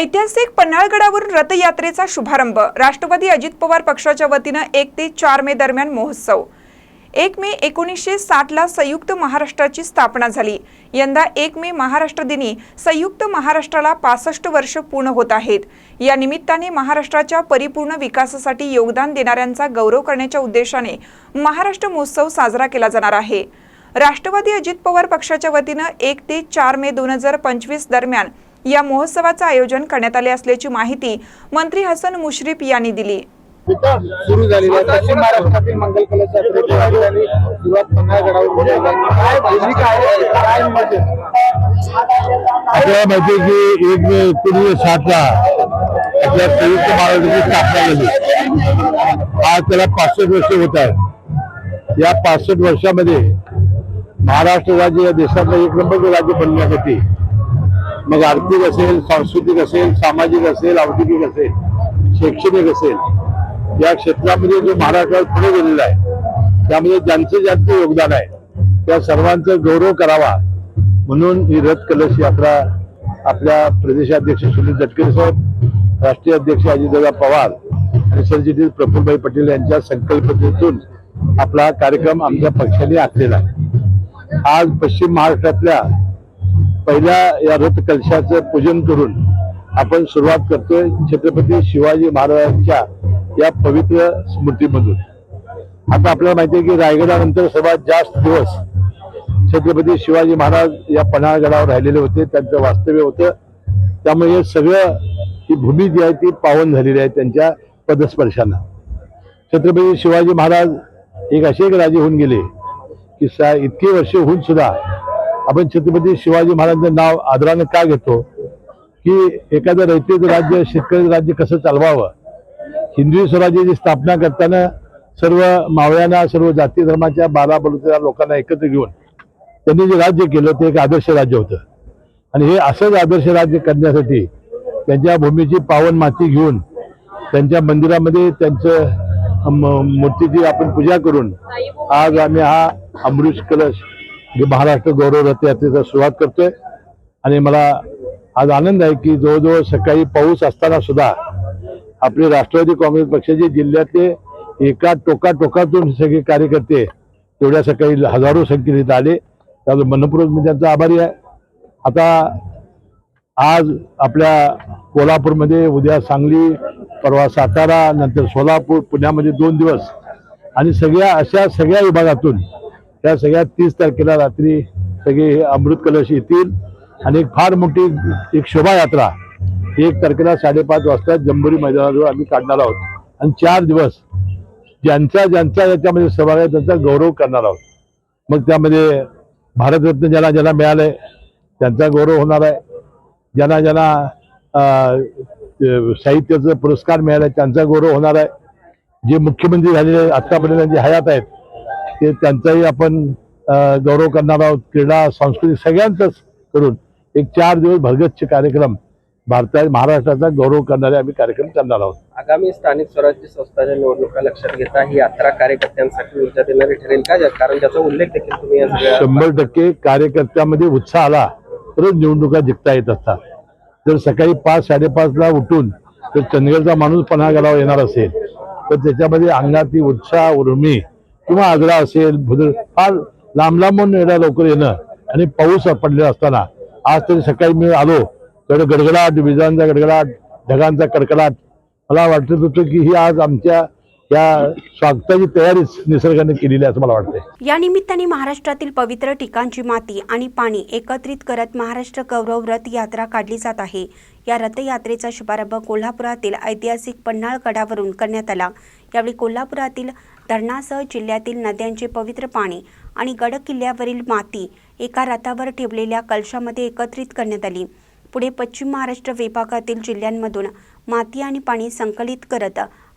ऐतिहासिक पन्हाळगडावरून रथयात्रेचा शुभारंभ. राष्ट्रवादी अजित पवार पक्षाच्या वतीनं एक ते चार मे दरम्यान महोत्सव. एक मे एकोणीसशे साठला संयुक्त महाराष्ट्राची स्थापना झाली. यंदा एक मे महाराष्ट्र दिनी संयुक्त महाराष्ट्राला पासष्ट वर्ष पूर्ण होत आहेत. या निमित्ताने महाराष्ट्राच्या परिपूर्ण विकासासाठी योगदान देणाऱ्यांचा गौरव करण्याच्या उद्देशाने महाराष्ट्र महोत्सव साजरा केला जाणार आहे. राष्ट्रवादी अजित पवार पक्षाच्या वतीनं एक ते चार मे दोन हजार पंचवीस दरम्यान या महोत्सवाचं आयोजन करण्यात आले असल्याची माहिती मंत्री हसन मुश्रीफ यांनी दिली. सुरू झालेली आहे. पश्चिम महाराष्ट्रातील मंगल कलश यात्रेची राजधानी सुरुवात पन्हाळगडावर झाली आहे. काय भूमिका आहे? काय मत आहे? आपल्याला माहिती आहे की एक मे एकोणीसशे साठला आपल्या संयुक्त महाराष्ट्राची स्थापना झाली. आज त्याला पासष्ट वर्ष होत आहे या पासष्ट वर्षामध्ये महाराष्ट्र राज्य या देशातलं एक नंबरचं राज्य बनण्यासाठी मग आर्थिक असेल सांस्कृतिक असेल सामाजिक असेल औद्योगिक असेल शैक्षणिक असेल या क्षेत्रामध्ये जो महाराष्ट्रात पुढे गेलेला आहे त्यामध्ये ज्यांचं ज्यांचं योगदान आहे त्या सर्वांचा गौरव करावा म्हणून ही रथ कलश यात्रा आपल्या प्रदेशाध्यक्ष सुनील तटकरे साहेब राष्ट्रीय अध्यक्ष अजितदादा पवार आणि सरचिटणीस प्रफुल्लभाई पटेल यांच्या संकल्पनेतून आपला हा कार्यक्रम आमच्या पक्षाने आखलेला आहे. आज पश्चिम महाराष्ट्रातल्या पहिल्या या रथ कलशाचं पूजन करून आपण सुरुवात करतोय छत्रपती शिवाजी महाराजांच्या या पवित्र स्मृतीमधून. आता आपल्याला माहिती आहे की रायगडानंतर सर्वात जास्त दिवस छत्रपती शिवाजी महाराज या पन्हाळगडावर राहिलेले होते त्यांचं वास्तव्य होतं. त्यामुळे हे सगळं ही भूमी जी आहे ती पावन झालेली आहे त्यांच्या पदस्पर्शानं. छत्रपती शिवाजी महाराज एक असे एक राजे होऊन गेले की सा इतकी वर्ष होऊन सुद्धा आपण छत्रपती शिवाजी महाराजांचं नाव आदराने का घेतो? की एखादं रयतेचं राज्य शेतकऱ्याचं राज्य कसं चालवावं? हिंदवी स्वराज्याची स्थापना करताना सर्व मावळ्यांना सर्व जाती धर्माच्या बारा बलुतेदार लोकांना एकत्र घेऊन त्यांनी जे राज्य केलं ते एक आदर्श राज्य होतं. आणि हे असंच आदर्श राज्य करण्यासाठी त्यांच्या भूमीची पावन माती घेऊन त्यांच्या मंदिरामध्ये त्यांचं म- मूर्तीची आपण पूजा करून आज आम्ही हा अमृत कलश जे महाराष्ट्र गौरव रथयात्रेचा सुरुवात करतोय. आणि मला आज आनंद आहे की जवळजवळ सकाळी पाऊस असताना सुद्धा आपले राष्ट्रवादी काँग्रेस पक्षाचे जिल्ह्यातले एका टोका टोकातून सगळे कार्यकर्ते तेवढ्या सकाळी हजारो संख्येने आले. त्यामुळे मनपूर्वक मी त्यांचा आभारी आहे. आता आज आपल्या कोल्हापूरमध्ये उद्या सांगली परवा सातारा नंतर सोलापूर पुण्यामध्ये दोन दिवस. आणि सगळ्या अशा सगळ्या विभागातून त्या सगळ्या तीस तारखेला रात्री सगळे अमृत कलश येतील. आणि एक फार मोठी एक शोभायात्रा. एक तारखेला साडेपाच वाजता जंबुरी मैदानाजवळ आम्ही काढणार आहोत. आणि चार दिवस ज्यांचा ज्यांचा याच्यामध्ये सहभाग आहे त्यांचा गौरव करणार आहोत. मग त्यामध्ये भारतरत्न ज्यांना ज्यांना मिळालंय त्यांचा गौरव होणार आहे. ज्यांना ज्यांना साहित्याचा पुरस्कार मिळालाय त्यांचा गौरव होणार आहे. जे मुख्यमंत्री झालेले आत्तापर्यंत जे हयात आहेत ते त्यांचाही आपण गौरव करणार आहोत. क्रीडा सांस्कृतिक सगळ्यांचाच करून एक चार दिवस भरगच्छ कार्यक्रम भारता महाराष्ट्राचा गौरव करणारे आम्ही कार्यक्रम करणार आहोत. आगामी स्थानिक स्वराज्य संस्थांच्या निवडणुका लक्षात घेता ही यात्रा कार्यकर्त्यांसाठी ऊर्जा देणारी ठरेल का? कारण ज्याचा उल्लेख देखील तुम्ही शंभर टक्के कार्यकर्त्यामध्ये उत्साह आला तरच निवडणुका जिंकता येत असतात. जर सकाळी पाच साडेपाच ला उठून जर चंदगडचा माणूस पन्हाळगडावर येणार असेल तर त्याच्यामध्ये अंगाती उत्साह उर्मी किंवा आजरा असेल भुदळ फार लांब लांबून येणार लवकर येणं. आणि पाऊस पडलेला असताना आज तरी सकाळी मी आलो तेवढं गडगडाट विजांचा गडगडाट ढगांचा कडकडाट. मला वाटत होतं की ही आज आमच्या या स्वागताची तयारीच निसर्गाने केलेली असं मला वाटतंय. या निमित्ताने महाराष्ट्रातील पवित्र ठिकाणची माती आणि पाणी एकत्रित करत महाराष्ट्र गौरव रथ यात्रा काढली जात आहे. या रथयात्रेचा शुभारंभ कोल्हापुरातील ऐतिहासिक पन्हाळ गडावरून करण्यात आला. यावेळी कोल्हापुरातील धरणासह जिल्ह्यातील नद्यांचे पवित्र पाणी आणि गड किल्ल्यावरील माती एका रथावर ठेवलेल्या कलशामध्ये एकत्रित करण्यात आली. पुढे पश्चिम महाराष्ट्र विभागातील जिल्ह्यांमधून माती आणि पाणी संकलित करत